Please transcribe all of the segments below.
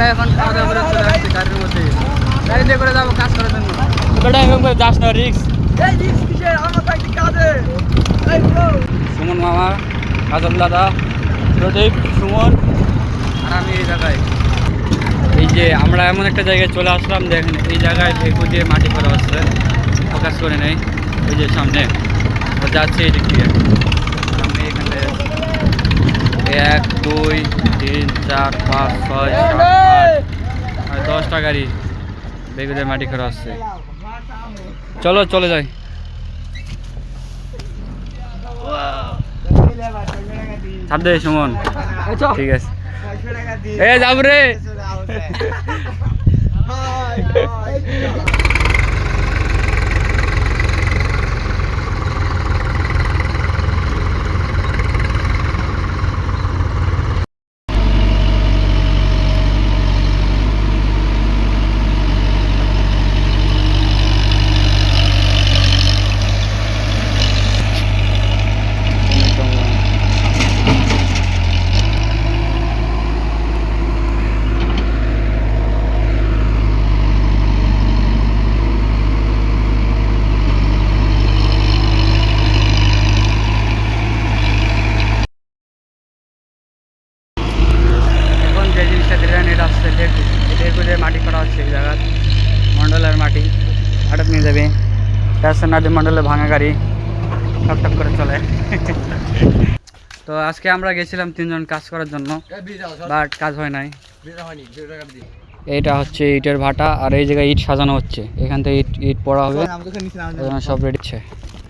আমরা এখন খাওয়া দাওয়া করে চলে আসছি গাড়ির মধ্যে। গাড়িতে করে যাব কাজ করার জন্য। বেটা এখন যাস না রিক্স এই রিক্স কিসের? আমার তো একটি কাজে। সুমন মামা কাজল দাদা প্রদীপ সুমন। আর আমি এই জায়গায়। এই যে আমরা এমন একটা জায়গায় চলে আসলাম দেখেন এই জায়গায় ভেকু দিয়ে মাটি করা হচ্ছে ফোকাস করে নেই ওই যে সামনে। ও যাচ্ছে এই দিক দিয়ে সামনে এখানে এক দুই তিন চার পাঁচ ছয় সাত আট দশটা গাড়ি বেগু দিয়ে মাটি করা হচ্ছে চলো চলে যাই। ছাড় দে সুমন। ঠিক আছে। এ যাব রে এখন যে জিনিসটা দিলেন হচ্ছে ঢেকু ঢেকু মাটি করা হচ্ছে এই জায়গার। মন্ডলের মাটি। হঠাৎ নিয়ে যাবে। রাস্তার নদী মন্ডলে ভাঙা গাড়ি। টক টক করে চলে। তো আজকে আমরা গেছিলাম তিনজন কাজ করার জন্য। বাট কাজ হয় নাই। এইটা হচ্ছে ইটের ভাটা আর এই জায়গায় ইট সাজানো হচ্ছে। এখান থেকে ইট ইট পড়া হবে। সব রেডি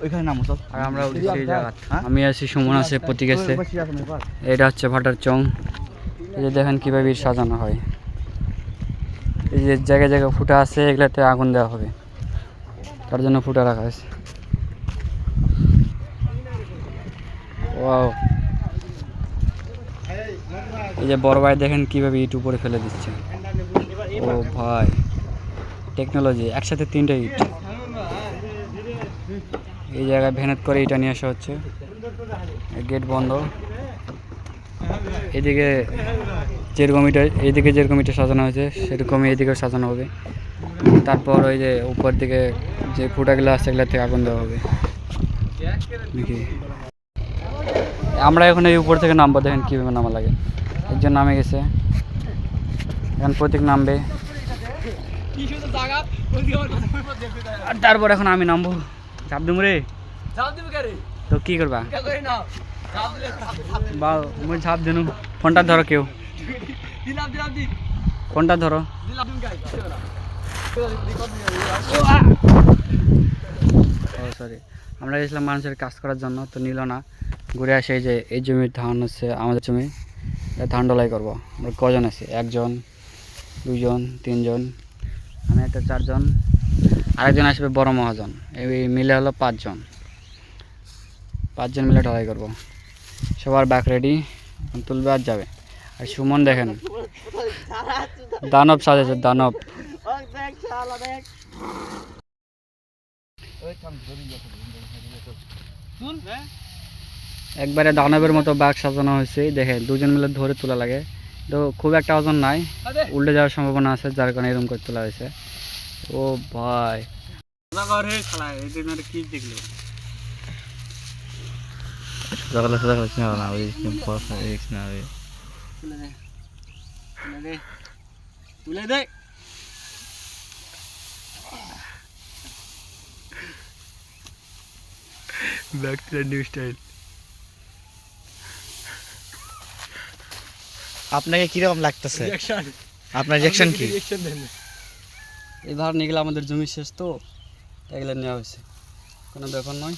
ওইখানে নামো সব। আর আমরা উঠেছি এই জায়গা আমি আছি সুমন আছে প্রতীক আছে। এটা হচ্ছে ভাটার চং। এই যে দেখেন কীভাবে ইট সাজানো হয়। এই যে জায়গায় জায়গায় ফুটা আছে, এগুলাতে আগুন দেওয়া হবে। তার জন্য ফুটা রাখা ওয়াও। এই যে বড় ভাই দেখেন কীভাবে ইট উপরে ফেলে দিচ্ছে। ও ভাই, টেকনোলজি, একসাথে তিনটে ইট। এই জায়গায় ভেনেত করে ইটা নিয়ে আসা হচ্ছে। গেট বন্ধ। এদিকে যেরকম এটা এইদিকে যেরকম ইটা সাজানো হয়েছে সেরকমই এইদিকেও সাজানো হবে। তারপর ওই যে উপর দিকে যে ফুটাগুলো আছে সেগুলো থেকে আগুন দেওয়া হবে। নাকি? আমরা এখন এই উপর থেকে নামবো দেখেন কীভাবে নামা লাগে। একজন নামে গেছে। এখন প্রতীক নামবে। আর তারপর এখন আমি নামবো। চাপ রে। তো কি করবা? বা মুই ঝাপ দিনু। ফোনটা ধরো কেউ। ফোনটা ধরো? ও সরি আমরা গেছিলাম মানুষের কাজ করার জন্য, তো নিল না। ঘুরে আসে যে, এই জমির ধান হচ্ছে আমাদের জমি। ধান ডলাই করব। আমরা কজন আছি? একজন, দুজন, তিনজন আমি একটা চারজন। আরেকজন আসবে বড় মহাজন। এই মিলে হলো পাঁচজন। পাঁচজন মিলে ঢালাই করব। সবার ব্যাক রেডি তুলবে আর যাবে। আর সুমন দেখেন। দানব সাজেছে দানব। একবারে দানবের মতো বাঘ সাজানো হয়েছে দেখেন দুজন মিলে ধরে তোলা লাগে। তো খুব একটা ওজন নাই উল্টে যাওয়ার সম্ভাবনা আছে যার কারণে এরকম করে তোলা হয়েছে। ও ভাই। কি তুলে দে। তুলে দে। তুলে দে। Back to the new style আপনাকে কীরকম লাগতেছে? আপনার রিয়াকশন কি? এই ধার নিয়ে গেলে আমাদের জমি শেষ তো এগুলো নেওয়া হয়েছে। কোনো ব্যাপার নয়।